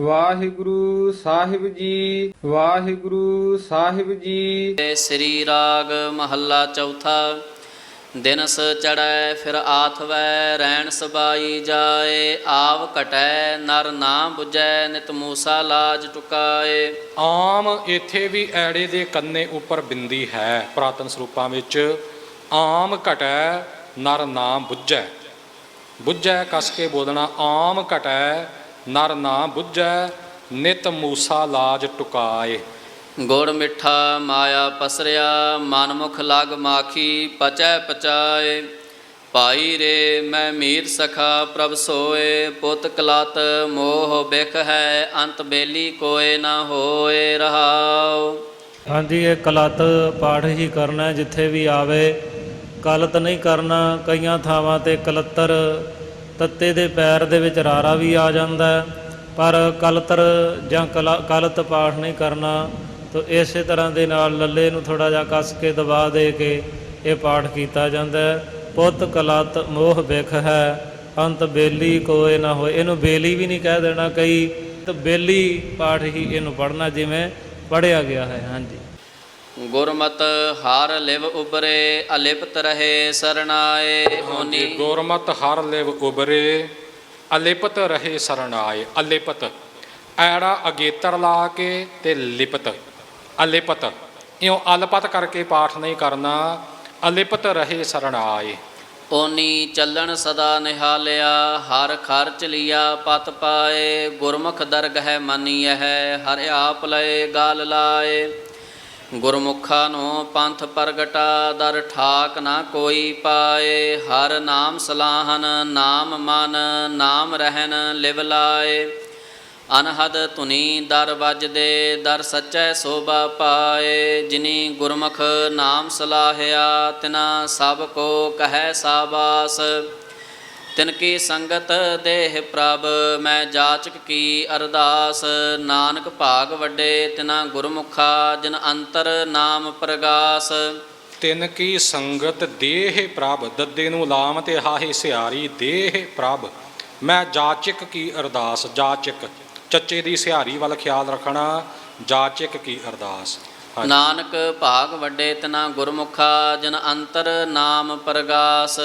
ਵਾਹਿਗੁਰੂ ਸਾਹਿਬ ਜੀ ਵਾਹਿਗੁਰੂ ਸਾਹਿਬ ਜੀ। ਸ੍ਰੀ ਰਾਗ ਮਹੱਲਾ ਚੌਥਾ ਦਿਨਸ ਚੜੈ ਫਿਰ ਆਥਵੈ ਰੈਣ ਸਬਾਈ ਜਾਏ ਆਵ ਘਟੈ ਨਰ ਨਾ 부ਜੈ ਨਿਤ ਮੂਸਾ ਲਾਜ ਟੁਕਾਏ। ਆਮ ਇੱਥੇ ਵੀ ਐੜੇ ਦੇ ਕੰਨੇ ਉੱਪਰ ਬਿੰਦੀ ਹੈ ਪ੍ਰਾਤਨ ਸਰੂਪਾਂ ਵਿੱਚ। ਆਮ ਘਟੈ ਨਰ ਨਾਮ ਬੁੱਝੈ। ਬੁੱਝੈ ਕਸ ਕੇ ਬੋਲਣਾ ਆਮ ਘਟੈ ਨਰ ਨਾ ਬੁੱਝੈ ਨਿਤ ਮੂਸਾ ਲਾਜ ਟੁਕਾਏ। ਗੁੜ ਮਿੱਠਾ ਮਾਇਆ ਪਸਰਿਆ ਮਨਮੁਖ ਲਗ ਮਾਖੀ ਪਚੈ ਪਚਾਏ। ਭਾਈ ਰੇ ਮੈਂ ਮੀਤ ਸਖਾ ਪ੍ਰਭ ਸੋਏ ਪੁੱਤ ਕਲਤ ਮੋਹ ਬਿਖ ਹੈ ਅੰਤ ਬੇਲੀ ਕੋਏ ਨਾ ਹੋਏ ਰਹਾਉ। ਹਾਂਜੀ ਇਹ ਕਲਤ ਪਾਠ ਹੀ ਕਰਨਾ ਜਿੱਥੇ ਵੀ ਆਵੇ। ਕਲਤ ਨਹੀਂ ਕਰਨਾ ਕਈਆਂ ਥਾਵਾਂ ਤੇ ਕਲਤਰ ਤੱਤੇ ਦੇ ਪੈਰ ਦੇ ਵਿੱਚ ਰਾਰਾ ਵੀ ਆ ਜਾਂਦਾ ਪਰ ਕਲਤਰ ਜਾਂ ਕਲਾ- ਕਲਤ ਪਾਠ ਨਹੀਂ ਕਰਨਾ, ਤਾਂ ਇਸੇ ਤਰ੍ਹਾਂ ਦੇ ਨਾਲ ਲੱਲੇ ਨੂੰ ਥੋੜਾ ਜਿਹਾ ਕੱਸ ਕੇ ਦਬਾ ਦੇ ਕੇ ਇਹ ਪਾਠ ਕੀਤਾ ਜਾਂਦਾ ਪੁੱਤ ਕਲਤ ਮੋਹ ਬਿਖ ਹੈ, ਅੰਤ ਬੇਲੀ ਕੋਏ ਨਾ ਹੋਏ। ਇਹਨੂੰ ਬੇਲੀ ਵੀ ਨਹੀਂ ਕਹਿ ਦੇਣਾ ਕਈ, ਤਾਂ ਬੇਲੀ ਪਾਠ ਹੀ ਇਹਨੂੰ ਪੜ੍ਹਨਾ ਜਿਵੇਂ ਪੜ੍ਹਿਆ ਗਿਆ ਹੈ। ਹਾਂਜੀ। ਗੁਰਮਤ ਹਰ ਲਿਵ ਉਬਰੇ ਅਲਿਪਤ ਰਹੇ ਸਰਣਾਏ ਹੋਨੀ ਗੁਰਮਤ ਹਰ ਲਿਵ ਉਬਰੇ ਅਲਿਪਤ ਰਹੇ ਸਰਣਾਏ। ਅਲਿਪਤ ਐੜਾ ਅਗੇਤਰ ਲਾ ਕੇ ਤੇ ਲਿਪਤ। ਅਲਿਪਤ ਇਉਂ ਅਲਪਤ ਕਰਕੇ ਪਾਠ ਨਹੀਂ ਕਰਨਾ ਅਲਿਪਤ ਰਹੇ ਸਰਣਾਏ। ਓਨੀ ਚੱਲਣ ਸਦਾ ਨਿਹਾਲਿਆ ਹਰ ਖਰਚ ਲਿਆ ਪਤ ਪਾਏ। ਗੁਰਮੁਖ ਦਰਗ ਹੈ ਮਾਨੀਐ ਹੈ ਹਰਿ ਆਪ ਲਏ ਗਾਲ ਲਾਏ। ਗੁਰਮੁਖਾਂ ਨੂੰ ਪੰਥ ਪ੍ਰਗਟਾ, ਦਰ ਠਾਕ ਨਾ ਕੋਈ ਪਾਏ। ਹਰ ਨਾਮ ਸਲਾਹਨ, ਨਾਮ ਮਨ, ਨਾਮ ਰਹਿਨ ਲਿਵ ਲਾਏ। ਅਨਹਦ ਧੁਨੀ ਦਰ ਵਜਦੇ, ਦਰ ਸੱਚੈ ਸੋਭਾ ਪਾਏ। ਜਿਨੀ ਗੁਰਮੁਖ ਨਾਮ ਸਲਾਹਿਆ, ਤਿਨਾ ਸਭ ਕੋ ਕਹੈ ਸਾਬਾਸ। ਤਿਨ ਕੀ ਸੰਗਤ ਦੇਹ ਪ੍ਰਭ ਮੈਂ ਜਾਚਕ ਕੀ ਅਰਦਾਸ। ਨਾਨਕ ਭਾਗ ਵੱਡੇ ਤਿਨਾ ਗੁਰਮੁਖਾ ਜਿਨ ਅੰਤਰ ਨਾਮ ਪ੍ਰਗਾਸ। ਤਿਨ ਕੀ ਸੰਗਤ ਦੇਹ ਪ੍ਰਭ ਦੱਦੇ ਨੂੰ ਲਾਮ ਤੇ ਹਾਹੇ ਸਿਆਰੀ ਦੇਹ ਪ੍ਰਭ ਮੈਂ ਜਾਚਕ ਕੀ ਅਰਦਾਸ ਜਾਚਕ ਚੱਚੇ ਦੀ ਸਿਹਾਰੀ ਵੱਲ ਖਿਆਲ ਰੱਖਣਾ ਜਾਚਕ ਕੀ ਅਰਦਾਸ। ਨਾਨਕ ਭਾਗ ਵੱਡੇ ਤਿਨਾ ਗੁਰਮੁਖਾ ਜਿਨ ਅੰਤਰ ਨਾਮ ਪ੍ਰਗਾਸ।